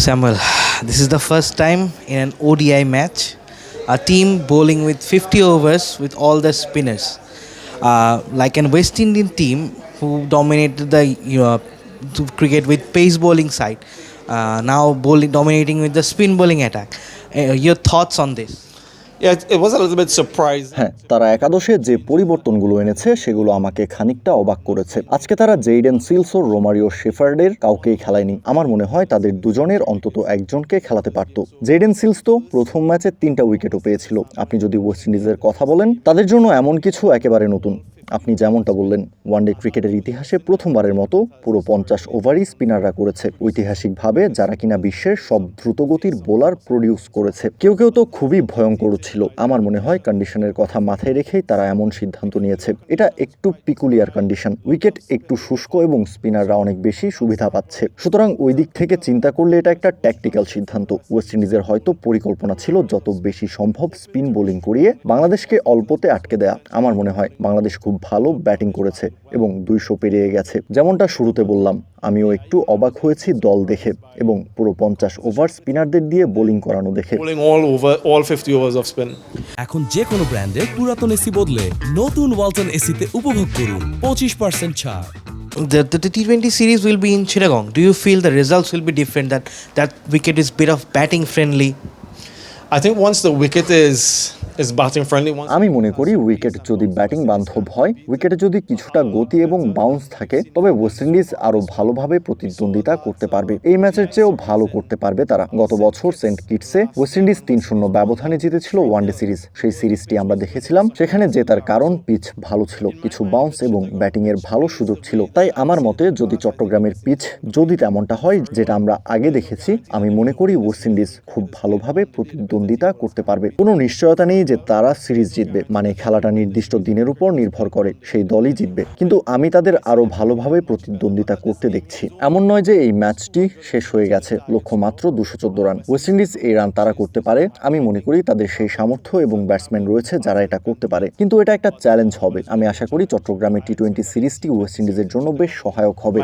Samuel, this is the first time in an ODI match, a team bowling with 50 overs with all the spinners. Uh, like an West Indian team who dominated the you know, cricket with pace bowling side, uh, now bowling dominating with the spin bowling attack. Uh, your thoughts on this? হ্যাঁ তারা একাদশে যে পরিবর্তনগুলো এনেছে, সেগুলো আমাকে খানিকটা অবাক করেছে। আজকে তারা জেইডেন সিলস ও রোমারিও শেফার্ডের কাউকেই খেলায়নি। আমার মনে হয় তাদের দুজনের অন্তত একজনকে খেলাতে পারত। জেইডেন সিলস তো প্রথম ম্যাচে তিনটা উইকেটও পেয়েছিল। আপনি যদি ওয়েস্ট ইন্ডিজের কথা বলেন, তাদের জন্য এমন কিছু একেবারে নতুন। আপনি যেমনটা বললেন ওয়ানডে ক্রিকেটের ইতিহাসে প্রথমবারের মতো পুরো পঞ্চাশ ওভারই স্পিনাররা করেছে। ঐতিহাসিকভাবে যারা কিনা বিশ্বের সব দ্রুতগতির বোলার প্রডিউস করেছে। কেউ কেউ তো খুবই ভয়ঙ্কর ছিল। আমার মনে হয় কন্ডিশনের কথা মাথায় রেখেই তারা এমন সিদ্ধান্ত নিয়েছে। এটা একটু পিকুলিয়ার কন্ডিশন উইকেট একটু শুষ্ক এবং স্পিনাররা অনেক বেশি সুবিধা পাচ্ছে। সুতরাং ওই দিক থেকে চিন্তা করলে এটা একটা ট্যাকটিক্যাল সিদ্ধান্ত। ওয়েস্ট ইন্ডিজের হয়তো পরিকল্পনা ছিল যত বেশি সম্ভব স্পিন বোলিং করিয়ে বাংলাদেশকে অল্পতে আটকে দেয়া। আমার মনে হয় বাংলাদেশ খুব ভালো ব্যাটিং করেছে এবং দুইশো পেরিয়ে গেছে যেমনটা শুরুতে বললাম আমিও একটু অবাক হয়েছি দল দেখে এবং পুরো পঞ্চাশ ওভার স্পিনারদের দিয়ে বোলিং করানো দেখে Bowling all over, all 50 overs of spin. এখন যে কোনো ব্র্যান্ডের পুরাতন এসি বদলে নতুন ওয়ালটন এসিতে উপভোগ করুন পঁচিশ পার্সেন্ট ছাড় The, the, the T20 series will be in Chittagong. Do you feel the results will be different? That that wicket is bit of batting friendly. I think once the wicket is আমি মনে করি wicket যদি batting বান্ধব হয়, উইকেটে যদি কিছুটা গতি এবং বাউন্স থাকে, তবে ওয়েস্ট ইন্ডিজ আরও ভালোভাবে প্রতিদ্বন্দ্বিতা করতে পারবে। এই ম্যাচের চেয়েও ভালো করতে পারবে তারা। গত বছর সেন্ট কিটসে ওয়েস্ট ইন্ডিজ তিন শূন্য ব্যবধানে জিতেছিল ওয়ানডে সিরিজ সেই সিরিজটি আমরা দেখেছিলাম, সেখানে জেতার কারণ পিচ ভালো ছিল। কিছু বাউন্স এবং ব্যাটিং এর ভালো সুযোগ ছিল। তাই আমার মতে যদি চট্টগ্রামের পিচ যদি তেমনটা হয়, যেটা আমরা আগে দেখেছি, আমি মনে করি ওয়েস্ট ইন্ডিজ খুব ভালোভাবে প্রতিদ্বন্দ্বিতা করতে পারবে। কোনো নিশ্চয়তা নেই যে তারা সিরিজ জিতবে মানে খেলাটা নির্দিষ্ট দিনের উপর নির্ভর করে, সেই দলই জিতবে। কিন্তু আমি তাদের আরও ভালোভাবে প্রতিদ্বন্দ্বিতা করতে দেখছি। এমন নয় যে এই ম্যাচটি শেষ হয়ে গেছে। লক্ষ্য মাত্র দুশো চোদ্দ রান। ওয়েস্ট ইন্ডিজ এই রান তারা করতে পারে। আমি মনে করি তাদের সেই সামর্থ্য এবং ব্যাটসম্যান রয়েছে যারা এটা করতে পারে। কিন্তু এটা একটা চ্যালেঞ্জ হবে। আমি আশা করি চট্টগ্রামের টি টোয়েন্টি সিরিজটি ওয়েস্ট ইন্ডিজের জন্য বেশ সহায়ক হবে।